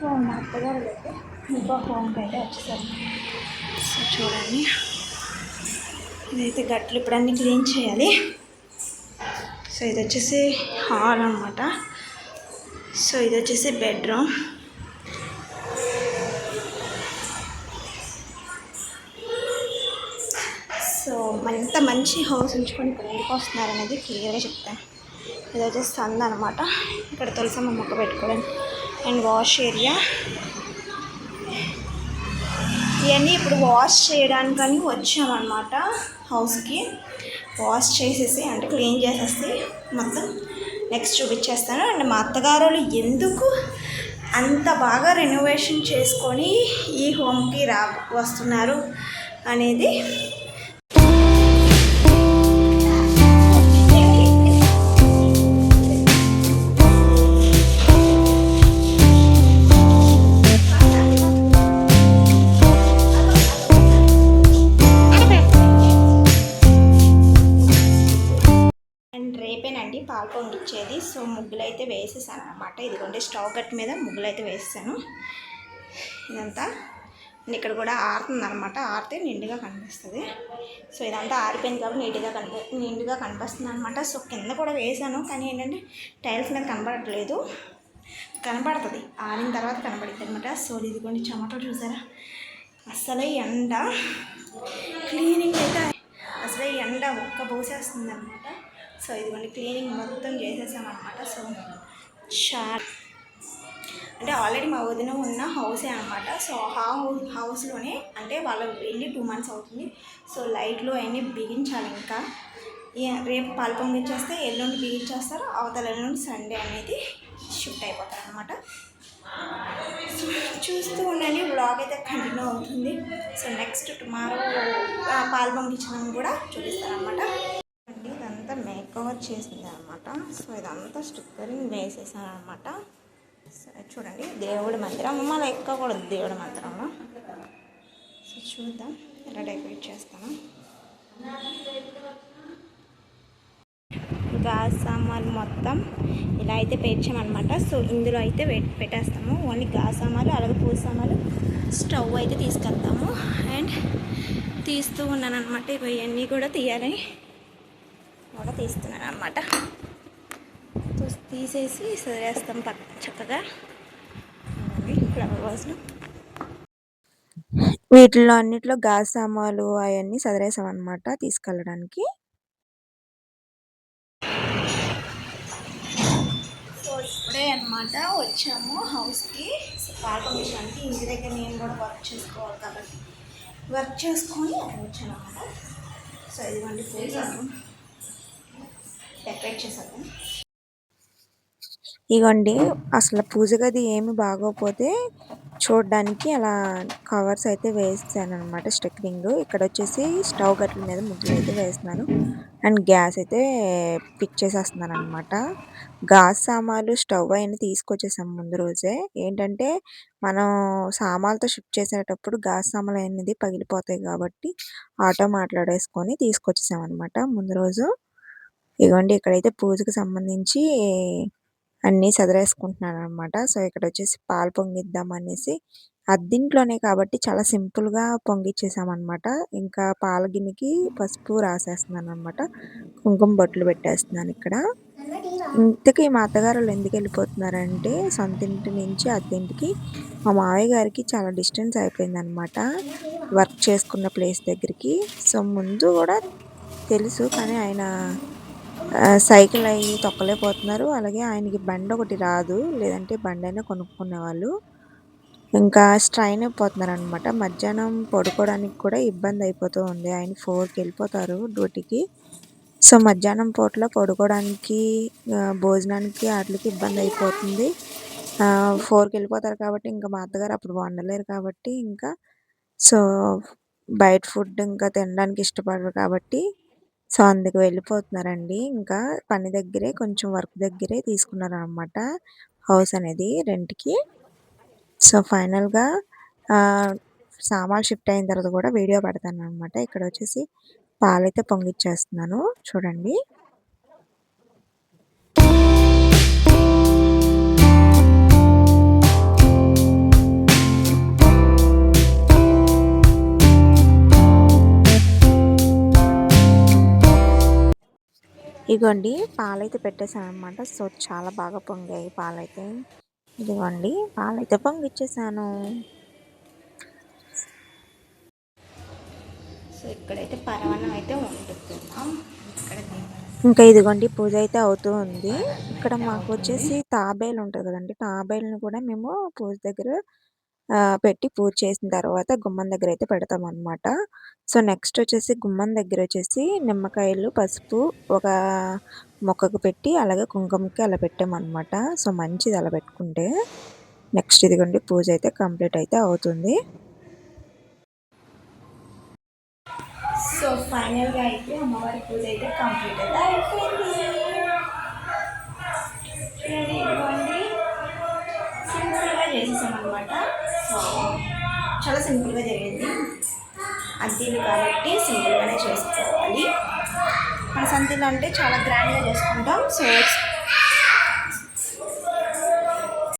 So మా అత్తగారు అయితే ఇంకో హోమ్కి అయితే వచ్చేసారు. సో చూడండి. ఇదైతే గట్లు ఇప్పుడు అన్నీ క్లీన్ చేయాలి. సో ఇది వచ్చేసి హాల్ అనమాట సో ఇది వచ్చేసి బెడ్రూమ్. సో ఎంత మంచి హౌస్ ఉంచుకొని ఇక్కడ ఎందుకు వస్తున్నారు అనేది క్లియర్గా చెప్తాను. ఇది వచ్చేసి సంద అనమాట ఇక్కడ తులసమ్మ మొక్క పెట్టుకోవడానికి. And wash area. ఇవన్నీ ఇప్పుడు వాష్ చేయడానికని వచ్చామన్నమాట హౌస్కి. వాష్ చేసేసి అంటే క్లీన్ చేసేసి మొత్తం నెక్స్ట్ చూపించేస్తాను. అండ్ మా అత్తగారులు ఎందుకు అంత బాగా రెనోవేషన్ చేసుకొని ఈ హోమ్కి రా వస్తున్నారు అనేది రేపేనండి పాలు పొంగిచ్చేది. సో ముగ్గులు అయితే వేసేసాను అనమాట ఇదిగోండి స్టవ్ గట్టి మీద ముగ్గులు అయితే వేసేసాను. ఇదంతా ఇక్కడ కూడా ఆరుతుంది అనమాట ఆరితే నిండుగా కనిపిస్తుంది. సో ఇదంతా ఆరిపోయింది కాబట్టి నీట్గా కనిపి నిండుగా కనిపిస్తుంది అనమాట సో కింద కూడా వేసాను. కానీ ఏంటంటే టైల్స్ మీద కనబడట్లేదు. కనబడుతుంది. ఆరిన తర్వాత కనబడుతుంది అనమాట సో ఇదిగోండి టమాటో చూసారా? అసలే ఎండ. క్లీనింగ్ అయితే అసలే ఎండ ఒక్క పోసేస్తుంది అనమాట సో ఇదిగోండి క్లీనింగ్ మొత్తం చేసేసామన్నమాట. సో చా అంటే ఆల్రెడీ మా వదిన ఉన్న హౌసే అనమాట సో ఆ హౌస్లోనే అంటే వాళ్ళు వెళ్ళి టూ మంత్స్ అవుతుంది. సో లైట్లు అవన్నీ బిగించాలి ఇంకా. రేపు పాలు పొంగించేస్తే ఎల్లుండి బిగించేస్తారు అవతల ఎల్లుండి సండే అనేది షిఫ్ట్ అయిపోతారు అనమాట చూస్తూ ఉండండి బ్లాగ్ అయితే కంటిన్యూ అవుతుంది. సో నెక్స్ట్ టుమారో పాలు పంపించడం కూడా చూపిస్తారనమాట కవర్ చేసింది అనమాట సో ఇదంతా స్టిక్కరింగ్ వేసేసాను అనమాట సరే చూడండి దేవుడి మందిరం. మళ్ళీ ఎక్కకూడదు దేవుడి మందిరంలో. సో చూద్దాం ఎలా డెకరేట్ చేస్తాను. గాజు సామాన్లు మొత్తం ఇలా అయితే పేర్చామన్నమాట సో ఇందులో అయితే పె పెట్టేస్తాము. ఓన్లీ గాజు సామాన్లు అలాగే పూజ సామాన్లు స్టవ్ అయితే తీసుకెళ్తాము. అండ్ తీస్తూ ఉన్నాను అనమాట ఇవన్నీ కూడా తీయాలని కూడా తీస్తున్నాను అనమాట తీసేసి సదిరేస్తాం పక్క చక్కగా. ఫ్లవర్ వాజ్లు వీటిలో అన్నిట్లో గాజు సామాన్లు అవన్నీ సదిరేసాం అనమాట తీసుకెళ్ళడానికి. సో ఇప్పుడే అనమాట వచ్చాము హౌస్కి. సో ఇంటి దగ్గర నేను కూడా వర్క్ చేసుకోవాలి కాబట్టి. వర్క్ చేసుకొని అక్కడ వచ్చాను అనమాట సో ఇదిగోండి పూజ డెకరేట్ చేశాను. ఇగోండి అసలు పూజ గది ఏమి బాగోకపోతే చూడడానికి అలా కవర్స్ అయితే వేసాను అనమాట స్టిక్కరింగ్. ఇక్కడ వచ్చేసి స్టవ్ గట్ల మీద ముగ్గులు అయితే వేస్తున్నాను అండ్ గ్యాస్ అయితే పిక్ చేసేస్తున్నాను అనమాట గ్యాస్ సామాన్లు స్టవ్ అయిన తీసుకొచ్చేసాం ముందు రోజే. ఏంటంటే మనం సామాన్లతో షిఫ్ట్ చేసేటప్పుడు గ్యాస్ సామాన్లు అనేది పగిలిపోతాయి కాబట్టి ఆటో మాట్లాడేసుకొని తీసుకొచ్చేసాం అనమాట ముందు రోజు. ఇదిగోండి ఇక్కడైతే పూజకు సంబంధించి అన్ని సదరేసుకుంటున్నాను అనమాట సో ఇక్కడ వచ్చేసి పాలు పొంగిద్దాం అనేసి అద్దింట్లోనే కాబట్టి చాలా సింపుల్గా పొంగిచ్చేసామన్నమాట. ఇంకా పాల గిన్నెకి పసుపు రాసేస్తున్నాను అనమాట కుంకుమ బొట్లు పెట్టేస్తున్నాను ఇక్కడ. ఇంతకీ మా అత్తగారు వాళ్ళు ఎందుకు వెళ్ళిపోతున్నారంటే సొంత ఇంటి నుంచి అద్దెంటికి మా మావయ్య గారికి చాలా డిస్టెన్స్ అయిపోయిందనమాట వర్క్ చేసుకున్న ప్లేస్ దగ్గరికి. సో ముందు కూడా తెలుసు కానీ ఆయన సైకిల్ అవి తొక్కలేకపోతున్నారు. అలాగే ఆయనకి బండి ఒకటి రాదు. లేదంటే బండి అయినా కొనుక్కునేవాళ్ళు ఇంకా స్ట్రైన్ అయిపోతున్నారు అనమాట మధ్యాహ్నం పడుకోవడానికి కూడా ఇబ్బంది అయిపోతూ ఉంది. ఆయన ఫోర్కి వెళ్ళిపోతారు డ్యూటీకి. సో మధ్యాహ్నం పూటలో పడుకోవడానికి భోజనానికి వాటికి ఇబ్బంది అయిపోతుంది. ఫోర్కి వెళ్ళిపోతారు కాబట్టి ఇంకా మా అత్తగారు అప్పుడు వండలేరు కాబట్టి ఇంకా. సో బయట ఫుడ్ ఇంకా తినడానికి ఇష్టపడరు కాబట్టి సో అందుకు వెళ్ళిపోతున్నారండి. ఇంకా పని దగ్గరే కొంచెం వర్క్ దగ్గరే తీసుకున్నారనమాట హౌస్ అనేది రెంట్కి. సో ఫైనల్గా సామాన్ షిఫ్ట్ అయిన తర్వాత కూడా వీడియో పెడతాను అనమాట ఇక్కడ వచ్చేసి పాలైతే పొంగిచ్చేస్తున్నాను. చూడండి. ఇగోండి పాలైతే పెట్టేశాను అనమాట సో చాలా బాగా పొంగాయి పాలైతే. ఇదిగోండి పాలైతే పొంగిచ్చేసాను. సో ఇక్కడైతే పరమాన్నం అయితే వండుతున్నాం. ఇక్కడ ఇంకా ఇదిగోండి పూజ అయితే అవుతూ ఉంది. ఇక్కడ మాకు వచ్చేసి తాబేలు ఉంటుంది కదండి. తాబేలుని కూడా మేము పూజ దగ్గర పెట్టి పూజ చేసిన తర్వాత గుమ్మం దగ్గర అయితే పెడతాం అనమాట సో నెక్స్ట్ వచ్చేసి గుమ్మం దగ్గర వచ్చేసి నిమ్మకాయలు పసుపు ఒక మొక్కకు పెట్టి అలాగే కుంకుమకి అలా పెట్టామన్నమాట. సో మంచిది అలా పెట్టుకుంటే. నెక్స్ట్ ఇదిగోండి పూజ అయితే కంప్లీట్ అయితే అవుతుంది. సో ఫైనల్గా అయితే అమ్మవారి పూజ అయితే కంప్లీట్ అయితే అయిపోయింది. సింపుల్గా చేసేసాం అనమాట చాలా సింపుల్గా జరిగింది. అద్దీలు కాబట్టి సింపుల్గానే చేసుకోవాలి మన సంతిలో అంటే చాలా గ్రాండ్గా చేసుకుంటాం. సో